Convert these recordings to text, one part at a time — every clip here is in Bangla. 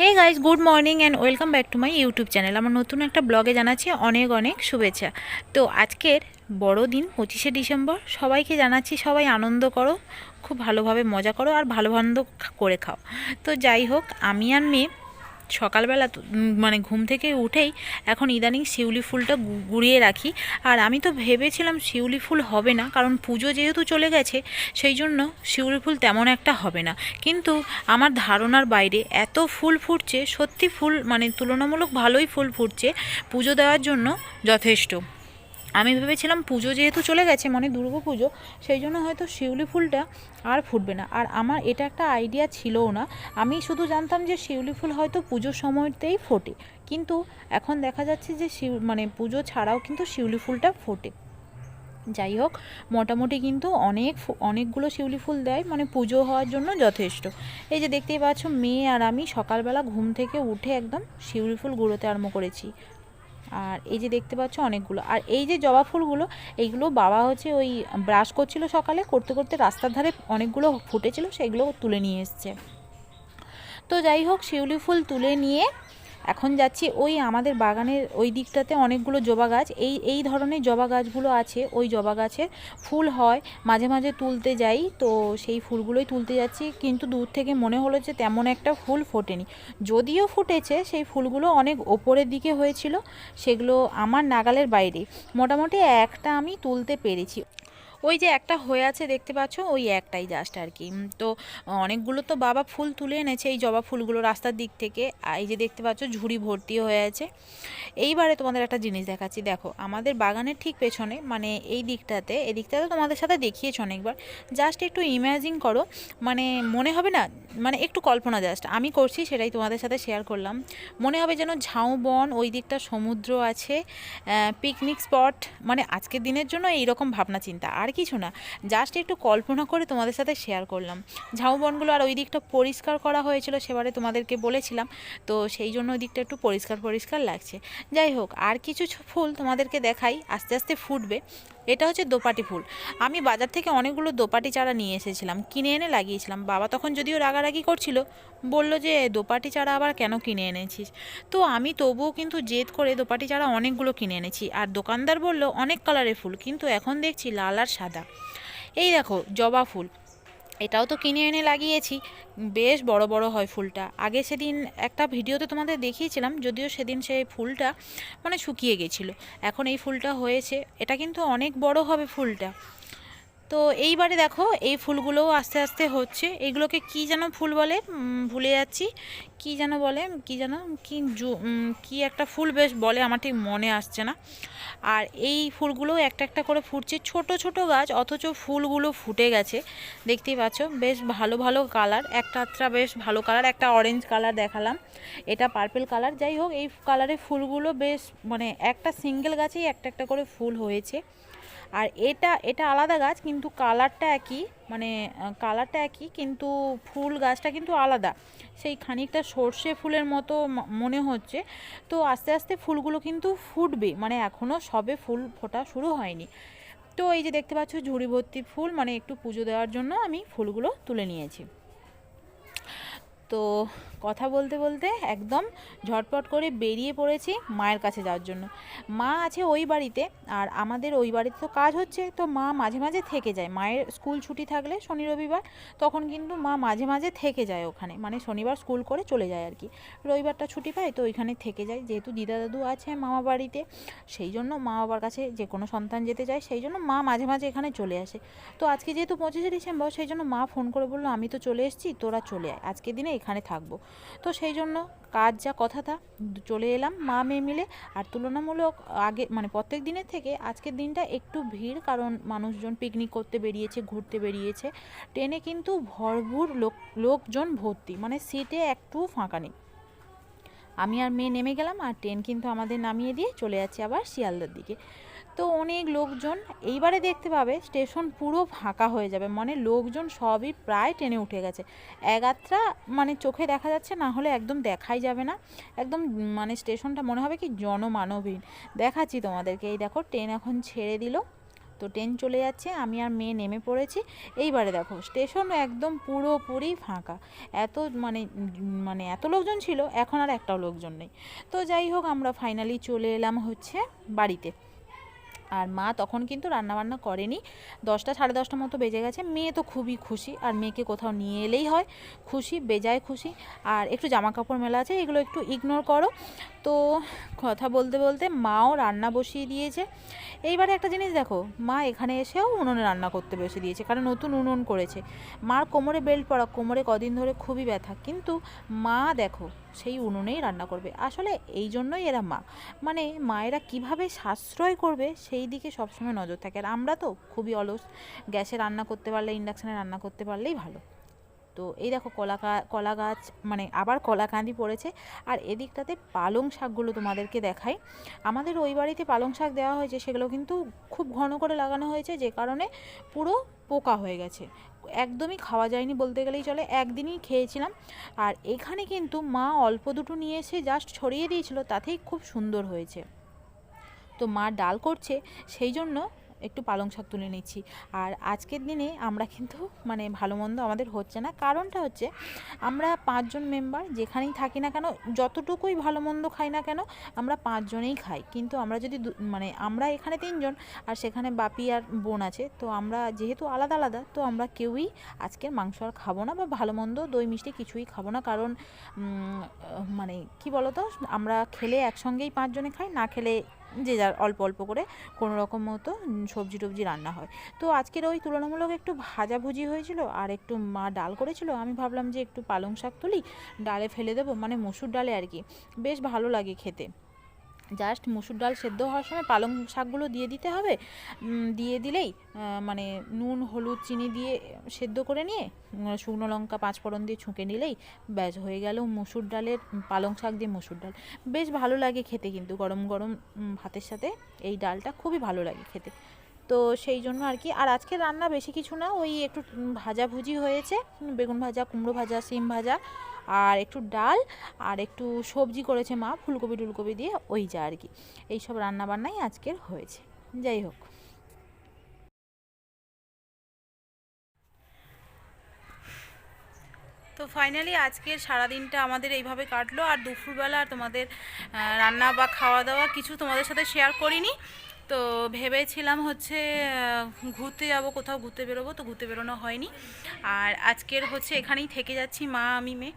Hey guys good morning and welcome back to my YouTube channel আমার নতুন একটা ব্লগে জানাচ্ছি অনেক অনেক শুভেচ্ছা। তো আজকের বড় দিন পঁচিশে ডিসেম্বর, সবাইকে জানাচ্ছি সবাই আনন্দ করো, খুব ভালোভাবে মজা করো আর ভালো ভালো করে খাও। তো যাই হোক, আমি আর মেয়ে সকালবেলা মানে ঘুম থেকে উঠেই এখন ইদানিং শিউলি ফুলটা গুড়িয়ে রাখি। আর আমি তো ভেবেছিলাম শিউলি ফুল হবে না, কারণ পুজো যেহেতু চলে গেছে, সেই জন্য শিউলি ফুল তেমন একটা হবে না। কিন্তু আমার ধারণার বাইরে এত ফুল ফুটছে, সত্যি ফুল মানে তুলনামূলক ভালোই ফুল ফুটছে, পুজো দেওয়ার জন্য যথেষ্ট। আমি ভেবেছিলাম পুজো যেহেতু চলে গেছে মানে দুর্গা পুজো, সেই জন্য হয়তো শিউলি ফুলটা আর ফুটবে না। আর আমার এটা একটা আইডিয়া ছিলও না। আমি শুধু জানতাম যে শিউলি ফুল হয়তো পুজোর সময়তেই ফোটে। কিন্তু এখন দেখা যাচ্ছে যে শিউ মানে পুজো ছাড়াও কিন্তু শিউলি ফুলটা ফোটে। যাই হোক, মোটামুটি কিন্তু অনেক অনেকগুলো শিউলি ফুল দেয় মানে পুজো হওয়ার জন্য যথেষ্ট। এই যে দেখতেই পাচ্ছ, মেয়ে আর আমি সকালবেলা ঘুম থেকে উঠে একদম শিউলি ফুল গুঁড়োতে আরম্ভ করেছি। আর এই যে দেখতে পাচ্ছ অনেকগুলো। আর এই যে জবা ফুলগুলো, এইগুলো বাবা হচ্ছে ওই ব্রাশ করছিল সকালে, করতে করতে রাস্তার ধারে অনেকগুলো ফুটেছিল, সেগুলো তুলে নিয়ে এসছে। তো যাই হোক, শিউলি ফুল তুলে নিয়ে এখন যাচ্ছি ওই আমাদের বাগানের ওই দিকটাতে অনেকগুলো জবা গাছ। এই এই ধরনের জবা গাছগুলো আছে, ওই জবা গাছের ফুল হয়, মাঝে মাঝে তুলতে যাই। তো সেই ফুলগুলোই তুলতে যাচ্ছি, কিন্তু দূর থেকে মনে হলো যে তেমন একটা ফুল ফোটেনি। যদিও ফুটেছে, সেই ফুলগুলো অনেক ওপরের দিকে হয়েছিল, সেগুলো আমার নাগালের বাইরে। মোটামুটি একটা আমি তুলতে পেরেছি। ওই যে একটা হয়ে আছে দেখতে পাচ্ছ, ওই একটাই জাস্ট আর কি। তো অনেকগুলো তো বাবা ফুল তুলে এনেছে এই জবা ফুলগুলো রাস্তার দিক থেকে। এই যে দেখতে পাচ্ছ ঝুড়ি ভর্তি হয়ে আছে। এইবারে তোমাদের একটা জিনিস দেখাচ্ছি, দেখো, আমাদের বাগানের ঠিক পেছনে মানে এই দিকটাতে এই দিকটাতে তোমাদের সাথে দেখিয়েছ অনেকবার। জাস্ট একটু ইমাজিন করো মানে মনে হবে না মানে একটু কল্পনা জাস্ট আমি করছি সেটাই তোমাদের সাথে শেয়ার করলাম। মনে হবে যেন ঝাউবন ওই দিকটা সমুদ্র আছে পিকনিক স্পট মানে আজকের দিনের জন্য এইরকম ভাবনা চিন্তা। আর কিছু না জাস্ট একটু কল্পনা করে তোমাদের সাথে শেয়ার করলাম। ঝাউবনগুলো আর ওই দিকটা পরিষ্কার করা হয়েছিল, সেবারে তোমাদেরকে বলেছিলাম, তো সেই জন্য ওই দিকটা একটু পরিষ্কার পরিষ্কার লাগছে। যাই হোক, আর কিছু ফুল তোমাদেরকে দেখাই, আস্তে আস্তে ফুটবে। এটা হচ্ছে দোপাটি ফুল। আমি বাজার থেকে অনেকগুলো দোপাটি চারা নিয়ে এসেছিলাম, কিনে এনে লাগিয়েছিলাম। বাবা তখন যদিও রাগারাগি করছিল, বলল যে, দোপাটি চারা আবার কেন কিনে এনেছিস? তো আমি তবুও কিন্তু জেদ করে দোপাটি চারা অনেকগুলো কিনে এনেছি। আর দোকানদার বলল, অনেক কালারের ফুল। কিন্তু এখন দেখছি লাল আর সাদা। এই দেখো, জবা ফুল। এটাও তো কিনে এনে লাগিয়েছি। বেশ বড় বড় হয় ফুলটা। আগে সেদিন একটা ভিডিওতে তোমাদের দেখিয়েছিলাম, যদিও সেদিন সেই ফুলটা মানে শুকিয়ে গেছিল। এখন এই ফুলটা হয়েছে। এটা কিন্তু অনেক বড় হবে ফুলটা। তো এইবারে দেখো, এই ফুলগুলোও আস্তে আস্তে হচ্ছে। এইগুলোকে কি যেন ফুল বলে? ভুলে যাচ্ছি। কি যেন বলে? কি যেন? কি কি একটা ফুল বেশ বলে, আমার ঠিক মনে আসছে না। আর এই ফুলগুলো একটা একটা করে ফুটছে। ছোট ছোট গাছ, অথচ ফুলগুলো ফুটে গেছে। দেখতেই পাচ্ছ, বেশ ভালো ভালো কালার। একটা আত্রা বেশ ভালো কালার, একটা অরেঞ্জ কালার দেখালাম। এটা পার্পেল কালার। যাই হোক, এই কালারের ফুলগুলো বেশ মানে একটা সিঙ্গেল গাছেই একটা একটা করে ফুল হয়েছে। আর এটা এটা আলাদা গাছ, কিন্তু কালারটা একই মানে কালারটা একই, কিন্তু ফুল গাছটা কিন্তু আলাদা। সেই খানিকটা সর্ষে ফুলের মতো মনে হচ্ছে। তো আস্তে আস্তে ফুলগুলো কিন্তু ফুটবে মানে এখনও সবে ফুল ফোটা শুরু হয়নি। তো এই যে দেখতে পাচ্ছ ঝুড়ি ভর্তি ফুল মানে একটু পুজো দেওয়ার জন্য আমি ফুলগুলো তুলে নিয়েছি। তো কথা বলতে বলতে একদম ঝটপট করে বেরিয়ে পড়েছি মায়ের কাছে যাওয়ার জন্য। মা আছে ওই বাড়িতে আর আমাদের ওই বাড়িতে তো কাজ হচ্ছে, তো মা মাঝে মাঝে থেকে যায়। মায়ের স্কুল ছুটি থাকলে শনি রবিবার, তখন কিন্তু মা মাঝে মাঝে থেকে যায় ওখানে। মানে শনিবার স্কুল করে চলে যায় আর কি। রবিবারটা ছুটি পায়, তো ওইখানে থেকে যায়। যেহেতু দিদা দাদু আছে মামা বাড়িতে, সেই জন্য মা বাবার কাছে যে কোনো সন্তান যেতে চায়, সেই জন্য মা মাঝে মাঝে এখানে চলে আসে। তো আজকে যেহেতু পঁচিশে ডিসেম্বর, সেই জন্য মা ফোন করে বলল, আমি তো চলে এসেছি, তোরা চলে আয়। আজকের দিনে এখানে থাকব। তো সেই জন্য কাজ যা কথা তা চলে এলাম মা মেয়ে মিলে। আর তুলনামূলক আগে মানে প্রত্যেক দিনের থেকে আজকের দিনটা একটু ভিড়, কারণ মানুষজন পিকনিক করতে বেরিয়েছে, ঘুরতে বেরিয়েছে। ট্রেনে কিন্তু ভরপুর লোক, লোকজন ভর্তি মানে সিটে একটু ফাঁকা নেই। আমি আর মেয়ে নেমে গেলাম, আর ট্রেন কিন্তু আমাদের নামিয়ে দিয়ে চলে যাচ্ছে আবার শিয়ালদার দিকে। তো অনেক লোকজন এইবারে দেখতে পাবে স্টেশন পুরো ফাঁকা হয়ে যাবে। মানে লোকজন সবই প্রায় ট্রেনে উঠে গেছে। এগাত্রা মানে চোখে দেখা যাচ্ছে, না হলে একদম দেখাই যাবে না। একদম মানে স্টেশনটা মনে হবে কি জনমানবহীন। দেখাচ্ছি তোমাদেরকে। এই দেখো, ট্রেন এখন ছেড়ে দিল। তো ট্রেন চলে যাচ্ছে, আমি আর মেয়ে নেমে পড়েছি। এইবারে দেখো, স্টেশন একদম পুরোপুরি ফাঁকা। এত মানে মানে এত লোকজন ছিল, এখন আর একটাও লোকজন নেই। তো যাই হোক, আমরা ফাইনালি চলে এলাম হচ্ছে বাড়িতে। আর মা তখন কিন্তু রান্নাবান্না করেনি। দশটা, সাড়ে দশটা মতো বেজে গেছে। মেয়ে তো খুবই খুশি। আর মেয়েকে কোথাও নিয়ে এলেই হয়। খুশি, বেজায় খুশি। আর একটু জামা কাপড় মেলা আছে, এগুলো একটু ইগনোর করো। তো কথা বলতে বলতে মাও রান্না বসিয়ে দিয়েছে। এইবারে একটা জিনিস দেখো, মা এখানে এসেও উনুনে রান্না করতে বসে দিয়েছে, কারণ নতুন উনুন করেছে। মার কোমরে বেল্ট পরা, কোমরে কদিন ধরে খুবই ব্যথা। কিন্তু মা দেখো সেই উনুনেই রান্না করবে। আসলে এই জন্যই এরা মা। মানে মায়েরা কীভাবে সাশ্রয় করবে সেই দিকে সবসময় নজর থাকে। আর আমরা তো খুবই অলস। গ্যাসে রান্না করতে পারলে, ইন্ডাকশানে রান্না করতে পারলেই ভালো। তো এই দেখো কলা কলা গাছ মানে আবার কলা কাঁদি পড়েছে। আর এদিকটাতে পালং শাকগুলো তোমাদেরকে দেখাই। আমাদের ওই বাড়িতে পালং শাক দেওয়া হয়েছে, সেগুলো কিন্তু খুব ঘন করে লাগানো হয়েছে, যে কারণে পুরো পোকা হয়ে গেছে। একদমই খাওয়া যায়নি বলতে গেলেই চলে, একদিনই খেয়েছিলাম। আর এখানে কিন্তু মা অল্প দুটো নিয়ে এসে জাস্ট ছড়িয়ে দিয়েছিল, তাতেই খুব সুন্দর হয়েছে। তো মা ডাল করছে, সেই জন্য একটু পালং শাক তুলে নিচ্ছি। আর আজকের দিনে আমরা কিন্তু মানে ভালো মন্দ আমাদের হচ্ছে না। কারণটা হচ্ছে, আমরা পাঁচজন মেম্বার যেখানেই থাকি না কেন, যতটুকুই ভালো মন্দ খাই না কেন, আমরা পাঁচজনেই খাই। কিন্তু আমরা যদি মানে আমরা এখানে তিনজন, আর সেখানে বাপি আর বোন আছে, তো আমরা যেহেতু আলাদা আলাদা, তো আমরা কেউই আজকের মাংস আর খাব না বা ভালো মন্দ দই মিষ্টি কিছুই খাব না। কারণ মানে কি বলতো, আমরা খেলে একসঙ্গেই পাঁচজনে খাই, না খেলে যে যার অল্প অল্প করে কোনো রকম মতো সবজি টবজি রান্না হয়। তো আজকের ওই তুলনামূলক একটু ভাজাভুজি হয়েছিল আর একটু মা ডাল করেছিল, আমি ভাবলাম যে একটু পালং শাক তুলি, ডালে ফেলে দেবো মানে মসুর ডালে আর কি। বেশ ভালো লাগে খেতে। জাস্ট মুসুর ডাল সেদ্ধ হওয়ার সময় পালং শাকগুলো দিয়ে দিতে হবে। দিয়ে দিলেই মানে নুন, হলুদ, চিনি দিয়ে সেদ্ধ করে নিয়ে শুকনো লঙ্কা পাঁচ ফোড়ন দিয়ে ছুঁকে নিলেই ব্যাস হয়ে গেল মুসুর ডালের পালং শাক দিয়ে মুসুর ডাল। বেশ ভালো লাগে খেতে কিন্তু গরম গরম ভাতের সাথে। এই ডালটা খুবই ভালো লাগে খেতে। তো সেই জন্য আর কি। আর আজকে রান্না বেশি কিছু না, ওই একটু ভাজাভুজি হয়েছে, বেগুন ভাজা, কুমড়ো ভাজা সিম ভাজা, আর একটু ডাল, আর একটু সবজি করেছে মা, ফুলকপি, টুলকপি দিয়ে, ওই যা আর কি। এইসব রান্না বান্নাই আজকের হয়েছে। যাই হোক। তো ফাইনালি আজকের সারাদিনটা আমাদের এইভাবে কাটলো, আর দুপুরবেলা তোমাদের রান্না বা খাওয়া দাওয়া কিছু তোমাদের সাথে শেয়ার করিনি। তো ভেবেছিলাম হচ্ছে ঘুরতে যাব, কোথাও ঘুরতে বেরোবো, তো ঘুরতে বেরোনো হয়নি। আর আজকের হচ্ছে এখানেই থেকে যাচ্ছি, মা, আমি, মেয়ে।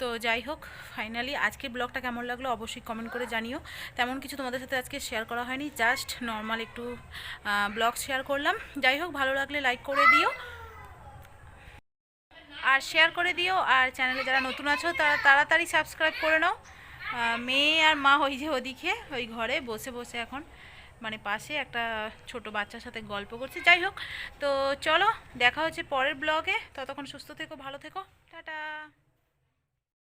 তো যাই হোক ফাইনালি আজকের ব্লগটা কেমন লাগল অবশ্যই কমেন্ট করে জানিও। তেমন কিছু তোমাদের সাথে আজকে শেয়ার করা হয়নি জাস্ট নর্মাল একটু ব্লগ শেয়ার করলাম। যাই হোক, ভালো লাগলে লাইক করে দিও। আর শেয়ার করে দিও, আর চ্যানেলে যারা নতুন আছো, তারা তাড়াতাড়ি সাবস্ক্রাইব করে নাও। মেয়ে আর মা ওই যে ওদিকে, ওই ঘরে বসে বসে এখন। মানে পাশে একটা ছোট বাচ্চার সাথে গল্প করছে। যাই হোক, তো চলো, দেখা হচ্ছে পরের ব্লগে। ততক্ষণ সুস্থ থেকো, ভালো থেকো। টাটা।